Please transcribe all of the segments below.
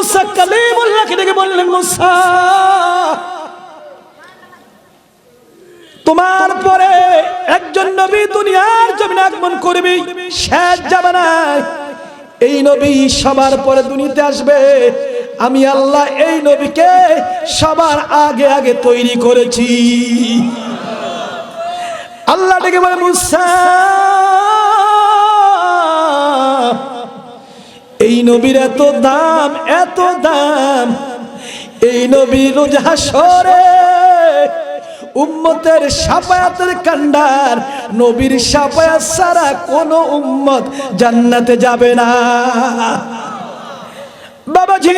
মুসা কালিমুল্লাহকে ডেকে বললেন, মুসা, তোমার পরে একজন নবী দুনিয়ার জমিনে আগমন করবে, শেষ যাবে না এই নবী সবার পরে দুনিয়াতে আসবে। আমি আল্লাহ এই নবীকে সবার আগে আগে তৈরি করেছি। আল্লাহ ডেকে বলে মুসা নবীর এত দাম এত দাম। এই নবী রোজ হাসরে উম্মতের সাফায়াতের কান্ডার নবীর সাফায়াত ছাড়া কোন উম্মত জান্নাতে যাবে না। বাবাজি!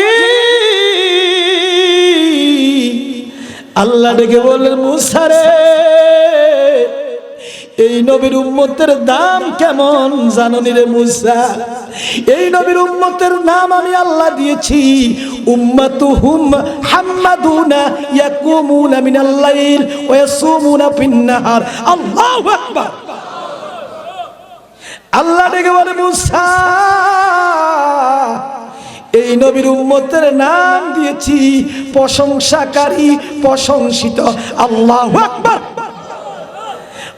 আল্লাহ ডেকে বললেন মুসারে এই নবীর উম্মতের দাম কেমন জাননি রে মুসা? এই নবীর উম্মতের নাম আমি আল্লাহ দিয়েছি। উম্মাতুহুম হাম্মাদুনা ইয়াকুমুনা মিনাল লাইল ওয়া ইয়াসুমুনা ফিন নাহার। আল্লাহু আকবার। আল্লাহ ডেকে বলে, মুসা, এই নবীর উম্মতের নাম দিয়েছি। প্রশংসাকারী, প্রশংসিত। আল্লাহু আকবার।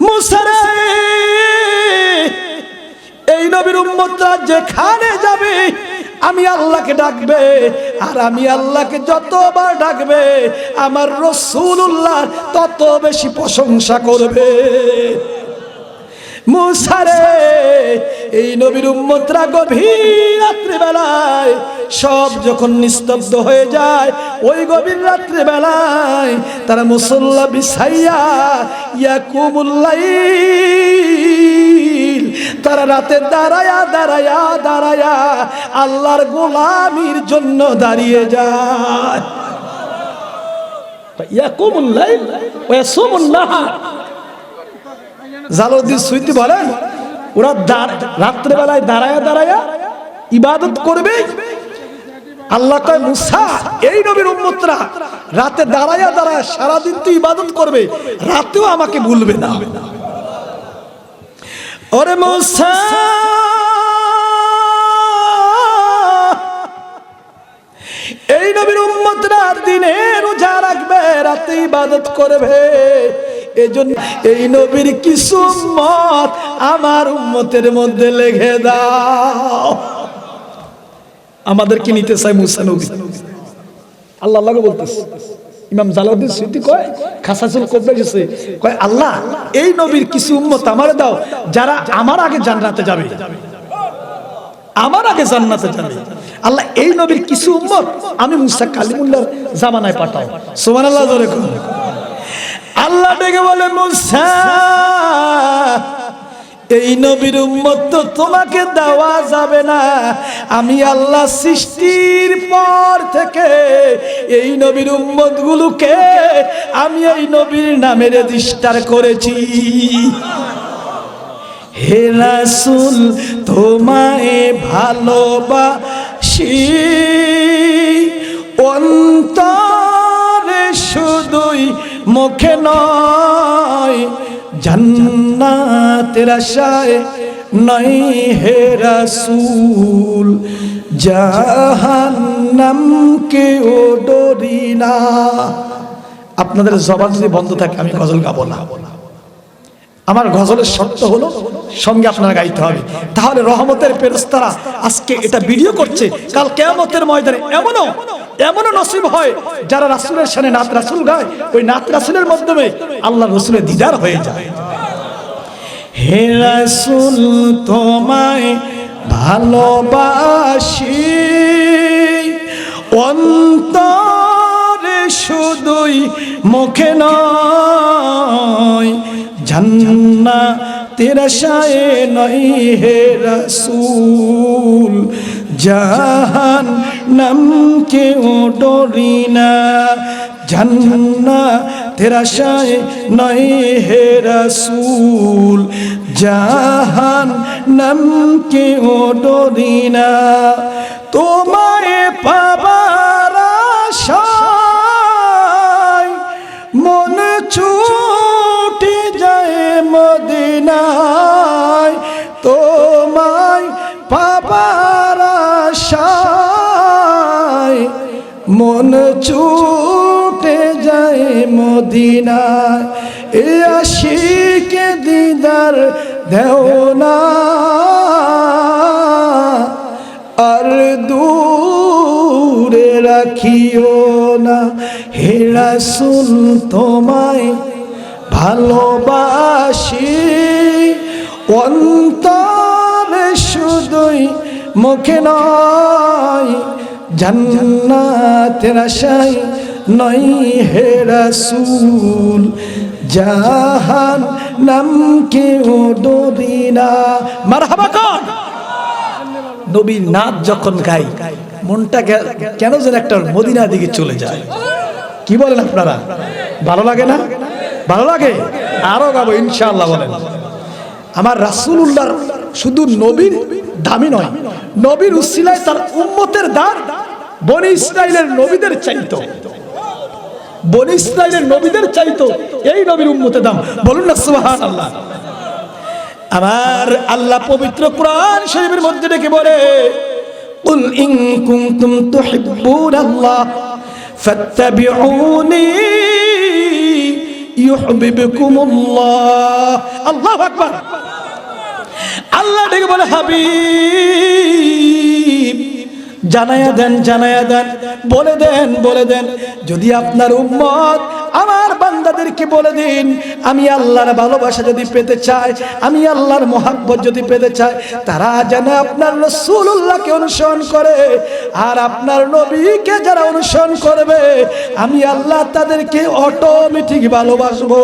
মুসারে, এই নবীর উম্মতরা যেখানে যাবে, আমি আল্লাহকে ডাকবে, আর আমি আল্লাহকে যতবার ডাকবে, আমার রসুল্লাহ তত বেশি প্রশংসা করবে। মুসারে এই নবীর উম্মতরা গভীর রাত্রিবেলায় সব যখন নিস্তব্ধ হয়ে যায়, ওই গভীর রাত্রিবেলায় তারা মুসল্লা বিছাইয়া ইয়াকুমুল্লাইল তারা রাতে দাঁড়ায়া দাঁড়ায়া দাঁড়ায়া আল্লাহর গোলামির জন্য দাঁড়িয়ে যায়। ইয়াকুমুল্লাইল ওয়া ইয়াসুমুন্নাহার জালুদ্দিন সুইতি বলেন ওরা রাত্রেবেলায় দাঁড়ায়া দাঁড়ায়া ইবাদত করবে। আল্লাহ কয়, মুসা, এই নবীর উম্মতরা রাতে দাঁড়ায়া দাঁড়ায় সারাদিন তো ইবাদত করবে, রাতেও আমাকে ভুলবে না। ওরে মুসা, এই নবীর উম্মতরা দিনে রোজা রাখবে, রাতে ইবাদত করবে। এজন্য এই নবীর কিছু মত আমার উম্মতের মধ্যে লেগে দাও। আমাদেরকে নিতে চাই মুসা নবী। আল্লাহ আল্লাহ বলতেছে, ইমাম জালাউদ্দিন স্মৃতি কয়, খাসাসুল কবরে গেছে, কয়, আল্লাহ, এই নবীর কিছু উম্মত আমার দাও, যারা আমার আগে জান্নাতে যাবে। আমার আগে জান্নাতে যাবে। আল্লাহ, এই নবীর কিছু উম্মত আমি মুসা কালিমুল্লাহর জামানায় পাঠাও। জোরে কোন। আল্লাহ ডেকে বলে এই নবীর উম্মত তো তোমাকে দেওয়া যাবে না। আমি আল্লাহ সৃষ্টির পর থেকে এই নবীর উম্মত গুলোকে আমি এই নবীর নামে রেজিস্টার করেছি। হে রাসূল, তোমায় ভালোবাসি। অন্তরে মুখে নয়, জান্নাতের আশায় নয় হে রাসূল, জাহান্নামকে ও ডরি না। আপনাদের জবান যদি বন্ধ থাকে, আমি গজল গাবো না। আমার গজলের শর্ত হলো, সঙ্গে আপনারা গাইতে হবে। তাহলে রহমতের পেরস্তারা আজকে এটা ভিডিও করছে, কাল কেয়ামতের ময়দানে এমনও এমনও নসিব হয় যারা রাসুলের সামনে নাত রাসুল গায়, ওই নাত রাসুলের মাধ্যমে আল্লাহ রসুলের দিদার হয়ে যায়। হে রাসুল, তোমায় ভালোবাসি। অন্তরে শুধুই মুখে নয় জান্না তেরা শায়ে নই হে রসুল। জাহান নাম কে ও ডরি না। জান্না তেরা নয় হে রসুল। জাহান নাম কে ও ডরি না। তোমায় আশায় মন ছুটে যায় মদিনায়। এ আশিকে দিদার দেও আর দূরে রাখিও না। হে রাসূল, তোমায় ভালোবাসি। শুধুই মুখে নয় জান্নাতের আশায় নয় হে রাসূল। জাহান নাম কেউ ডরি না। মারহাবা কর। নবীর নাচ যখন গাই মনটা কেন যেন একটা মদিনার দিকে চলে যায়। কি বলেন আপনারা? ভালো লাগে না? ভালো লাগে? আরও গাবো, ইনশাআল্লাহ বলেন। আমার রাসূলুল্লাহর শুধু নবীর দামি নয় নবীর উসিলায় তার উম্মতের দাম বনি ইসরাইলের নবীদের চাইতো বনি ইসরাইলের নবীদের চাইতো এই নবীর উম্মতের দাম বলুন না সুবহানাল্লাহ আমার আল্লাহ পবিত্র কোরআন শরীফের মধ্যে ডেকে বলে قل إن كنتم تحبون الله فاتبعوني يحببكم الله الله أكبر আল্লাহ ডেকে বলে, হাবিব, জানায়া দেন জানায়া দেন, বলে দেন বলে দেন, যদি আপনার উম্মত আমার বান্দাদেরকে বলে দিন, আমি আল্লাহর ভালোবাসা যদি পেতে চাই, আমি আল্লাহর মহাব্বত যদি পেতে চাই, তারা যেন আপনার রসুল্লাহকে অনুসরণ করে, আর আপনার নবীকে যারা অনুসরণ করবে, আমি আল্লাহ তাদেরকে অটোমেটিক ভালোবাসবো।